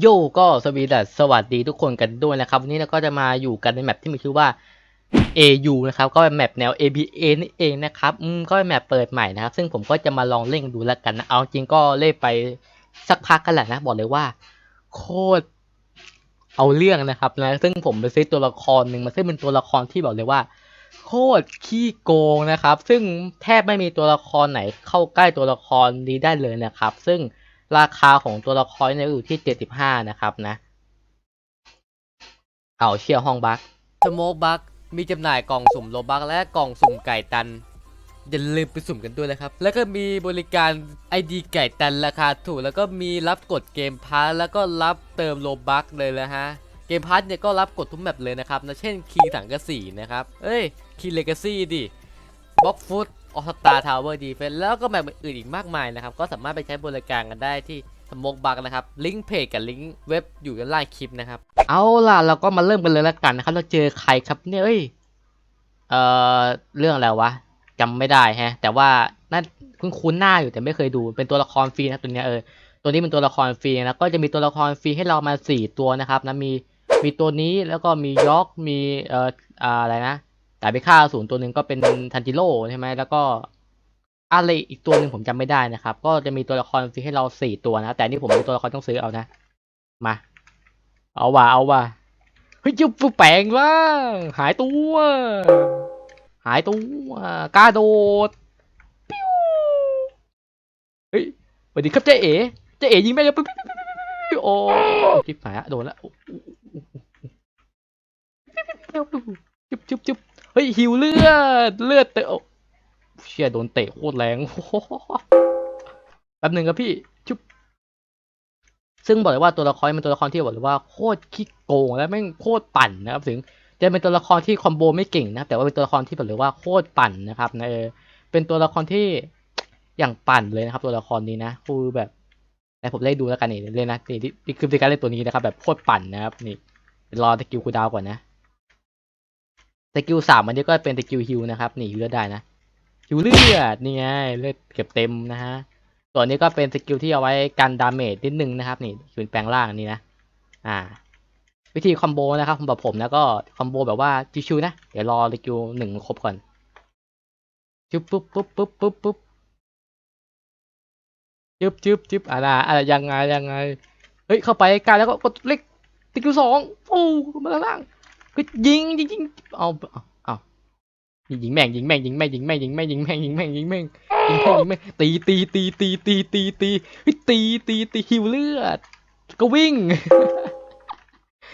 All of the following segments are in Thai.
โยก็สวีดัสสวัสดีทุกคนกันด้วยนะครับ วันนี้เราก็จะมาอยู่กันในแมปที่มีชื่อว่า AU นะครับ ก็เป็นแมปแนว ABA นี่เองนะครับอืมก็เป็นแมปเปิดใหม่นะครับ ซึ่งผมก็จะมาลองเล่นดูแล้วกันนะ เอาจริงก็เล่นไปสักพักกันแหละนะ บอกเลยว่า โคตรเอาเรื่องนะครับนะ ซึ่งผมไปซื้อตัวละครหนึ่งมาซึ่งเป็นตัวละครที่บอกเลยว่า โคตรขี้โกงนะครับ ซึ่งแทบไม่มีตัวละครไหนเข้าใกล้ตัวละครนี้ได้เลยนะครับ ซึ่ง ราคาของตัวละครเนี่ยอยู่ที่ 75 นะครับนะ เอาเชี่ยห้องบัคสโมกบัคมีจำหน่ายกล่องสุ่มโลบัคและกล่องสุ่มไก่ตันอย่าลืมไปสุ่มกันด้วยนะครับ แล้วก็มีบริการ ID ไก่ตันราคาถูก แล้วก็มีรับกดเกมพาร์แล้วก็รับเติมโลบัคเลยนะฮะ เกมพาร์เนี่ยก็รับกดทุกแมปเลยนะครับนะเช่นคีย์สังกะสีนะครับ เอ้ยคีย์เลกาซี่ดิบ็อกฟุต ออสตาทาวเวอร์ดีเฟนแล้วก็แมปอื่นอีกมากมายนะครับ ก็สามารถไปใช้บริการกันได้ที่สมกบัคนะครับ ลิงก์เพจกับลิงก์เว็บอยู่ด้านล่างคลิปนะครับ เอาล่ะเราก็มาเริ่มกันเลยแล้วกันนะครับ เราเจอใครครับเนี่ยเอ้ยเอ่อเรื่องอะไรวะจำไม่ได้ฮะ แต่ว่านั่นคุ้นคุ้นๆหน้าอยู่แต่ไม่เคยดู เป็นตัวละครฟรีนะตัวเนี้ยเออ ตัวนี้เป็นตัวละครฟรีนะก็จะมีตัวละครฟรีให้เรามาสี่ตัวนะครับนะมีมีตัวนี้แล้วก็มียอกมีเอ่ออะไรนะ ดาบพิฆาศูนย์ตัวหนึ่งก็เป็นทันจิโร่ใช่ไหมแล้วก็อะไรอีกตัวหนึ่งผมจำไม่ได้นะครับ ก็จะมีตัวละครฟรีให้เราสี่ตัวนะ แต่นี่ผมเป็นตัวละครต้องซื้อเอานะ มา เอาว่ะเอาว่ะเฮ้ยจุ๊บแปลงว่าหายตัว หายตัวกล้าโดดปิ้วเฮ้ยสวัสดีครับเจ๊เอ๋เจ๊เอ๋ยิงแม่งเลยปิ๊บปิ๊บโอ้จิ๊บหายละโดนละโอ้จุ๊บจุ๊บจุ๊บ เฮ้ยหิวเลือด เลือดเตะโอ้เชี่ยโดนเตะโคตรแรงโอ้โหแป๊บหนึ่งครับพี่จุ๊บซึ่งบอกเลยว่าตัวละครมันตัวละครที่บอกเลยว่าโคตรขี้โกงและแม่งโคตรปั่นนะครับ ถึงจะเป็นตัวละครที่คอมโบไม่เก่งนะแต่ว่าเป็นตัวละครที่บอกเลยว่าโคตรปั่นนะครับนะเออเป็นตัวละครที่อย่างปั่นเลยนะครับ ตัวละครนี้นะคือแบบแต่ผมเล่นดูแล้วกันนี่เลยนะนี่นี่คือการเล่นตัวนี้นะครับ แบบโคตรปั่นนะครับนี่รอสกิลคูดาวก่อนนะ กิลสามอันนี้ก็เป็นสกิลฮิลนะครับนี่ฮิลเลือดได้นะฮิลเลือดนี่ไงเลือดเก็บเต็มนะฮะส่วนนี้ก็เป็นสกิลที่เอาไว้กันดาเมจนิดนึงนะครับนี่คือแปลงร่างนี่นะอ่า วิธีคอมโบนะครับสำหรับผมแล้วก็คอมโบแบบว่าชิวๆนะเดี๋ยวรอสกิลหนึ่งครบก่อนจุ๊บปุ๊บปุ๊บปุ๊บปุ๊บปุ๊บจึ๊บจึ๊บจึ๊บอ่านะอะไรยังไงยังไงเฮ้ยเข้าไปใกลแล้วก็กดเล็กสกิลสองโอ้มาล่าง ก็ยิงยิงยิงเอาเอายิงแม่งยิงแม่งยิงแม่งยิงแม่งยิงแม่งยิงแม่งยิงแม่งยิงแม่งยิงแม่งยิงแม่งตีตีตีตีตีตีตีเฮ้ยตีตีตีหิวเลือด ก็วิ่ง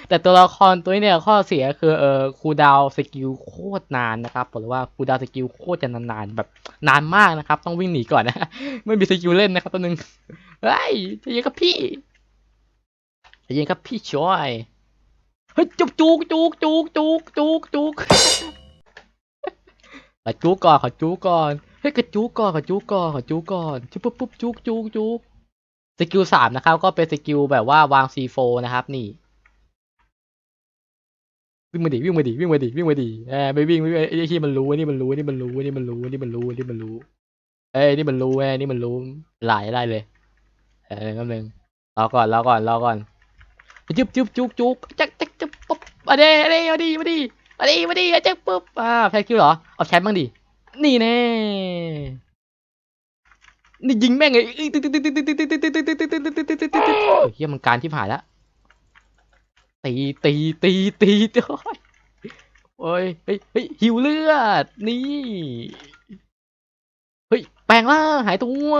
แต่ตัวละครตัวนี้เนี่ยข้อเสียคือเออคูดาวสกิลโคตรนานนะครับบอกเลยว่าคูดาวสกิลโคตรจะนานๆแบบนานมากนะครับ ต้องวิ่งหนีก่อนนะไม่มีสกิลเล่นนะครับตัวหนึ่งเฮ้ยจะยิงกับพี่จะยิงกับพี่ช่วย เฮ้ยจุกจุกจุกจุกจุกจุกจุกขอจูก่อนขอจูก่อนเฮ้ยขอจูก่อนขอจูก่อนขอจูก่อนจุบปุ๊บปุ๊บจุกจุกจุกสกิลสามนะครับ ก็เป็นสกิลแบบว่าวางซีโฟนะครับนี่วิ่งมาดิวิ่งมาดิวิ่งมาดิวิ่งมาดิเออไม่วิ่งไม่วิ่งไอ้ที่มันรู้นี่มันรู้นี่มันรู้นี่มันรู้นี่มันรู้นี่มันรู้เอ้ยนี่มันรู้ไอ้นี่มันรู้หลายได้เลยเออแป๊บนึงรอก่อนรอก่อนรอก่อนจุ๊บจุ๊บจุกจุกจัก จะปุ๊บมาดิมาดิมาดิมาดิมาดิมาดิจะปุ๊บอ่าแพ้คิวเหรอเอาแชมป์บ้างดินี่แน่นี่ยิงแม่งไงเฮียมันการที่ผ่านแล้วตีตีตีตีตีตีโอ้ยเฮ้ยเฮ้ยหิวเลือดนี่เฮ้ยแปลงล่าหายตัว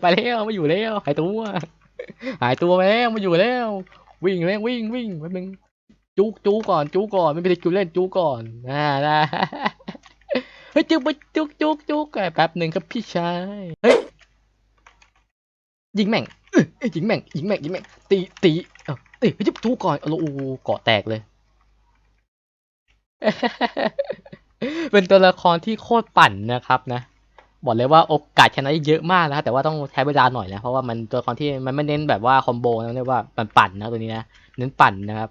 ไปแล้วไม่อยู่แล้วหายตัวหายตัวไปแล้วไม่อยู่แล้ว วิ่งแล้ววิ่งวิ่งแป๊บนึง จูกจูกก่อนจูกก่อนไม่เป็นไรจูเล่นจูกก่อนอ่าได้เฮ้ยจุกไปจุกจุกจุกแป๊บหนึ่งครับพี่ชายเฮ้ยยิงแม่งเอ้ยยิงแม่งยิงแม่งยิงแม่งตีตีเอ้าเอ้ยจุกจุกก่อนโอ้โหเกาะแตกเลย เป็นตัวละครที่โคตรปั่นนะครับนะบอกเลยว่าโอกาสชนะเยอะมากนะแต่ว่าต้องใช้เวลาหน่อยนะเพราะว่ามันตัวละครที่มันไม่เน้นแบบว่าคอมโบนะเรียกว่ามันปั่นนะตัวนี้นะเน้นปั่นนะครับ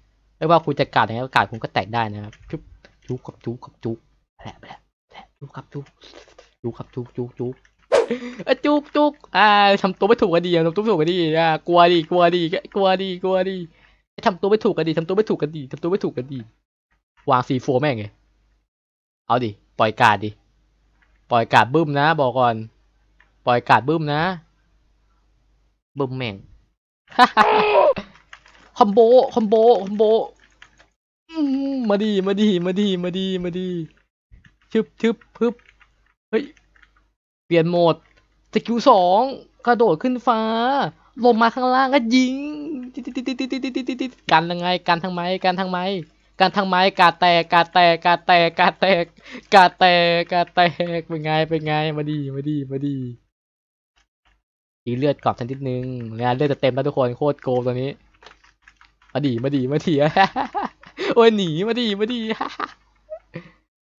ไม่ว่าคุณจะกาดยังไงกาดคุณก็แตกได้นะครับจุ๊บจุ๊บกับจุ๊บกับจุ๊บแผลแผลแผลจุ๊บกับจุ๊บจุ๊บกับจุ๊บจุ๊บจุ๊บจุ๊บจุ๊บอ่าทำตัวไม่ถูกกันดีทำตัวไม่ถูกกันดีอ่ากลัวดีกลัวดีกลัวดีกลัวดีทำตัวไม่ถูกกันดีทำตัวไม่ถูกกันดีทำตัวไม่ถูกกันดี วางซีโฟแม่งไงเอาดิปล่อยกาดดิปล่อยกาดบึ้มนะ บอกก่อน ปล่อยกาดบึ้มนะบึ้มแม่ง คอมโบคอมโบคอมโบมาดีมาดีมาดีมาดีมาดีชึบชึบพึบเฮ้ยเปลี่ยนโหมดสกิลสองกระโดดขึ้นฟ้า ลงมาข้างล่างก็ยิงการยังไงการทางไม้การทางไม้การทางไม้กาแตกกาแตกกาแตกกาแตกกาแตกกาแตกเป็นไงเป็นไงมาดีมาดีมาดีดีเลือดกรอบชนิดนึงแล้วเลือดจะเต็มแล้วทุกคนโคตรโกงตัวนี้ มาดีมาดีมาดีโอ้ยหนีมาดีมาดี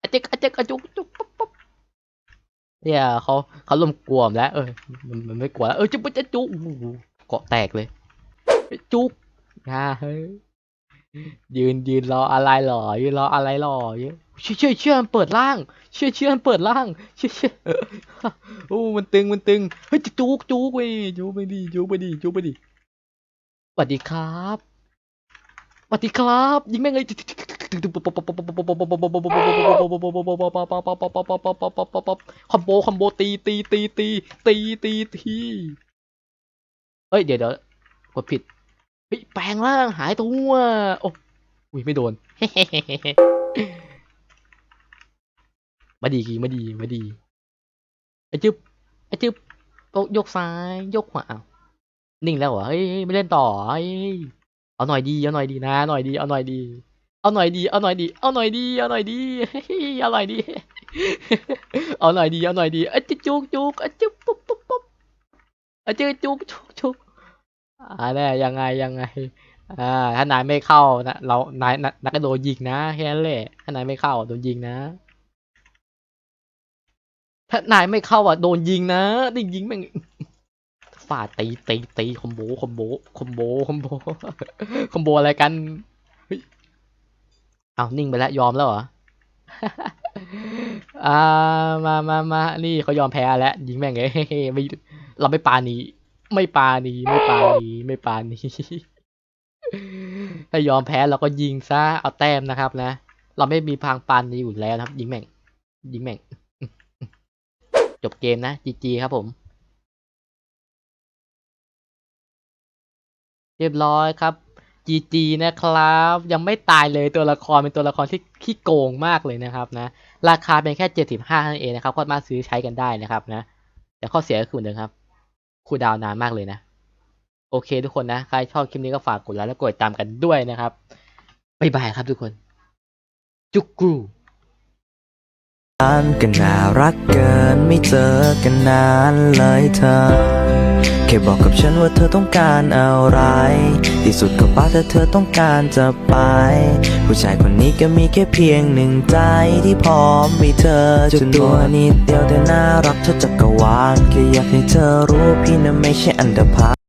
อะเจ๊กอจ๊กอะจุกจุกปุ๊บปุ๊บเนี่ยเขาเขาลมกลัวมแล้ว เออมันมันไม่กลัวแล้วเออจุ๊บจะจุกโอ้โหเกาะแตกเลย จุกอ่าเฮ้ยยืนยืนรออะไรหรอยืนรออะไรหรอเยอะเชื่อเชื่อเชื่อมันเปิดล่าง เชื่อเชื่อมันเปิดล่างเชื่อเชื่อโอ้มันตึงมันตึงเฮ้ยจุกจุกเว้ยจุกไปดิจุกไปดิจุกไปดิสวัสดีครับ วัสดีครับ ยิงแม่งเลยคอมโบคอมโบตีตีตีตีตีตีตีเฮ้ยเดี๋ยวเดี๋ยวกดผิดเฮ้ยแปลงร่างหายตัวโอ้อุ้ยไม่โดนมาดีกีมาดีมาดีไอ้จึ๊บไอ้จึ๊บยกยกซ้าย ยกขวาอ้าวนิ่งแล้วเหรอเฮ้ยไม่เล่นต่อเฮ้ย เอาหน่อยดีเอาหน่อยดีนะหน่อยดีเอาหน่อยดี เอาหน่อยดีเอาหน่อยดีเอาหน่อยดีเอาหน่อยดีเอาหน่อยดีเอาหน่อยดีเอาหน่อยดีอจุกจุกจุกอจุกปุ๊บปุ๊บปุ๊บอจุกจุกจุกจุกอ่าแน่ยังไงยังไงอ่าถ้านายไม่เข้านะเรานายนักโดดยิงนะแค่นั้นแหละถ้านายไม่เข้าโดนยิงนะถ้านายไม่เข้าอะโดนยิงนะได้ยิงแม่ง ฟาตีตีตีคอมโบคอมโบคอมโบคอมโบคอมโบอะไรกันเอานิ่งไปแล้วยอมแล้วเหรออ่ามามามานี่เขายอมแพ้แล้วยิงแม่งเลยไม่เราไม่ปานีไม่ปานีไม่ปานีไม่ปานีถ้ายอมแพ้เราก็ยิงซะเอาแต้มนะครับ นะ เราไม่มีพางปานนี้อยู่แล้วครับ ยิงแม่ง ยิงแม่ง จบเกมนะจีจีครับผม เรียบร้อยครับจีจีนะครับ ยังไม่ตายเลยตัวละครเป็นตัวละครที่ขี้โกงมากเลยนะครับนะ ราคาเป็นแค่เจ็ดสิบห้านั่นเองนะครับก็สามารถซื้อใช้กันได้นะครับนะ แต่ข้อเสียก็คือเหมือนเดิมครับคูดาวนานมากเลยนะ โอเคทุกคนนะ ใครชอบคลิปนี้ก็ฝากกดไลค์และกดติดตามกันด้วยนะครับบ๊ายบายครับทุกคน จุกกรูกันก็น่ารักเกินไม่เจอกันนานเลยเธอ ค่บอกกับฉันว่าเธอต้องการอะไร ที่สุดก็ป้าแต่เธอต้องการจะไป ผู้ชายคนนี้ก็มีแค่เพียงหนึ่งใจที่พร้อมมีเธอจนตัวนิดเดียวแต่น่ารักเธอจักรวาลแค่อยากให้เธอรู้พี่นะไม่ใช่อันดาพา